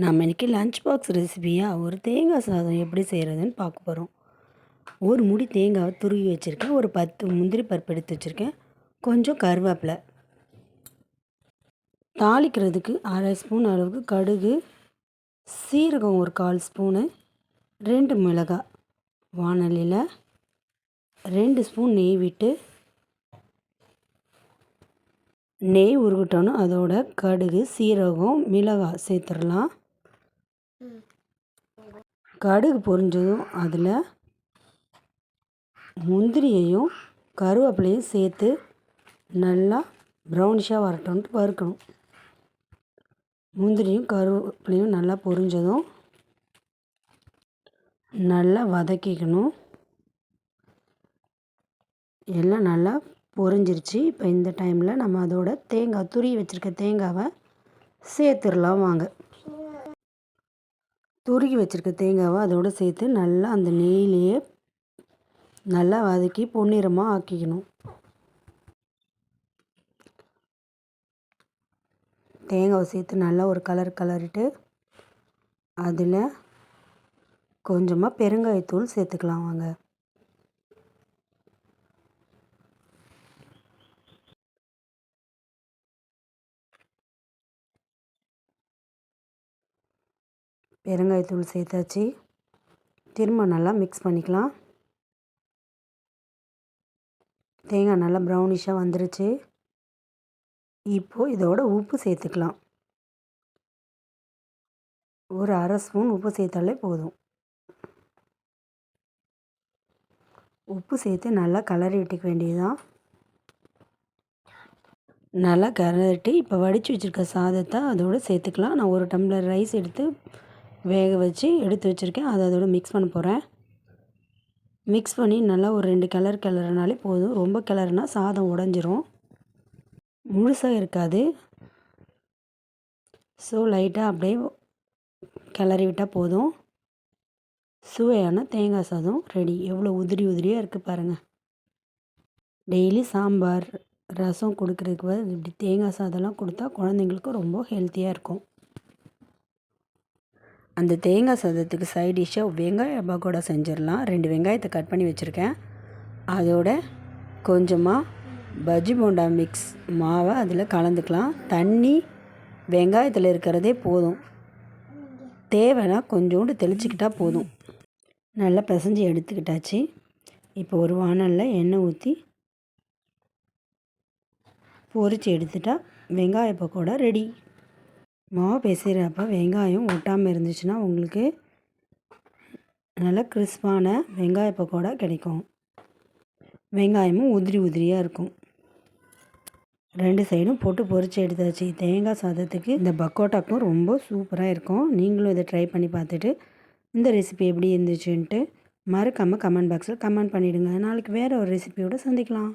நம்ம இன்றைக்கி lunch box ரெசிபியாக ஒரு தேங்காய் சாதம் எப்படி செய்கிறதுன்னு பார்க்க போகிறோம் ஒரு முடி தேங்காவை துருவி வச்சுருக்கேன். ஒரு பத்து முந்திரி பருப்பு எடுத்து வச்சுருக்கேன். கொஞ்சம் கருவேப்பிலை. தாளிக்கிறதுக்கு அரை ஸ்பூன் அளவுக்கு கடுகு சீரகம் ஒரு கால் ஸ்பூனு ரெண்டு மிளகாய் வானலியில் ரெண்டு ஸ்பூன் நெய் விட்டு நெய் உருகிட்டோன்னு அதோட கடுகு சீரகம் மிளகாய் சேர்த்துடலாம். கடுகு பொரிஞ்சதும் அதில் முந்திரியையும் கருவேப்பிலையும் சேர்த்து நல்லா ப்ரௌனிஷாக வரட்டோன்ட்டு வறுக்கணும். முந்திரியும் கருவேப்பிலையும் நல்லா பொரிஞ்சதும் நல்லா வதக்கிக்கணும். எல்லாம் நல்லா பொரிஞ்சிருச்சு. இப்போ இந்த டைமில் நம்ம அதோட தேங்காய் துருவி வச்சுருக்க தேங்காவை சேர்த்துடலாம் வாங்க. துருகி வச்சுருக்க தேங்காவை அதோடு சேர்த்து நல்லா அந்த நெய்லேயே நல்லா வதக்கி பொன்னிறமாக ஆக்கிக்கணும். தேங்காவை சேர்த்து நல்லா ஒரு கலர் கலரிட்டு அதில் கொஞ்சமாக பெருங்காயத்தூள் சேர்த்துக்கலாம் வாங்க. பெருங்காயத்தூள் சேர்த்தாச்சு. திரும்ப நல்லா மிக்ஸ் பண்ணிக்கலாம். தேங்காய் நல்லா ப்ரௌனிஷாக வந்துருச்சு. இப்போது இதோட உப்பு சேர்த்துக்கலாம். ஒரு அரை ஸ்பூன் உப்பு சேர்த்தாலே போதும். உப்பு சேர்த்து நல்லா கலரி விட்டுக்க வேண்டியதுதான். நல்லா கலரிட்டு இப்போ வடித்து வச்சுருக்க சாதத்தை அதோடு சேர்த்துக்கலாம். நான் ஒரு டம்ளர் ரைஸ் எடுத்து வேக வச்சு எடுத்து வச்சுருக்கேன். அதை அதோட மிக்ஸ் பண்ண போகிறேன் மிக்ஸ் பண்ணி நல்லா ஒரு ரெண்டு கிளறு கிளறுனாலே போதும். ரொம்ப கிளறுனா சாதம் உடஞ்சிரும். முழுசாக இருக்காது. ஸோ லைட்டாக அப்படியே கிளறி விட்டால் போதும். சுவையான தேங்காய் சாதம் ரெடி எவ்வளோ உதிரி உதிரியாக இருக்குது பாருங்கள் டெய்லி சாம்பார் ரசம் கொடுக்குறதுக்கு இப்படி தேங்காய் சாதம்லாம் கொடுத்தா குழந்தைங்களுக்கு ரொம்ப ஹெல்த்தியாக இருக்கும். அந்த தேங்காய் சாதத்துக்கு சைட் டிஷ்ஷாக வெங்காய பக்கோடா செஞ்சிடலாம். ரெண்டு வெங்காயத்தை கட் பண்ணி வச்சுருக்கேன். அதோட கொஞ்சமாக பஜ்ஜி போண்டா மிக்ஸ் மாவை அதில் கலந்துக்கலாம். தண்ணி வெங்காயத்தில் இருக்கிறதே போதும். தேவைன்னா கொஞ்சோண்டு தெளிச்சிக்கிட்டால் போதும். நல்லா பிசைஞ்சு எடுத்துக்கிட்டாச்சு. இப்போ ஒரு வானலில் எண்ணெய் ஊற்றி பொரித்து எடுத்துட்டால் வெங்காய பக்கோடா ரெடி மாவு பிசைகிறப்ப வெங்காயம் ஒட்டாமல் இருந்துச்சுன்னா உங்களுக்கு நல்லா கிறிஸ்பான வெங்காய பக்கோடா கிடைக்கும். வெங்காயமும் உதிரி உதிரியாக இருக்கும். ரெண்டு சைடும் போட்டு பொறிச்சு எடுத்தாச்சு. தேங்காய் சாதத்துக்கு இந்த பக்கோட்டாக்கும் ரொம்ப சூப்பராக இருக்கும். நீங்களும் இதை ட்ரை பண்ணி பார்த்துட்டு இந்த ரெசிபி எப்படி இருந்துச்சுன்ட்டு மறக்காமல் கமெண்ட் பாக்ஸில் கமெண்ட் பண்ணிவிடுங்க நாளைக்கு வேறு ஒரு ரெசிபியோடு சந்திக்கலாம்.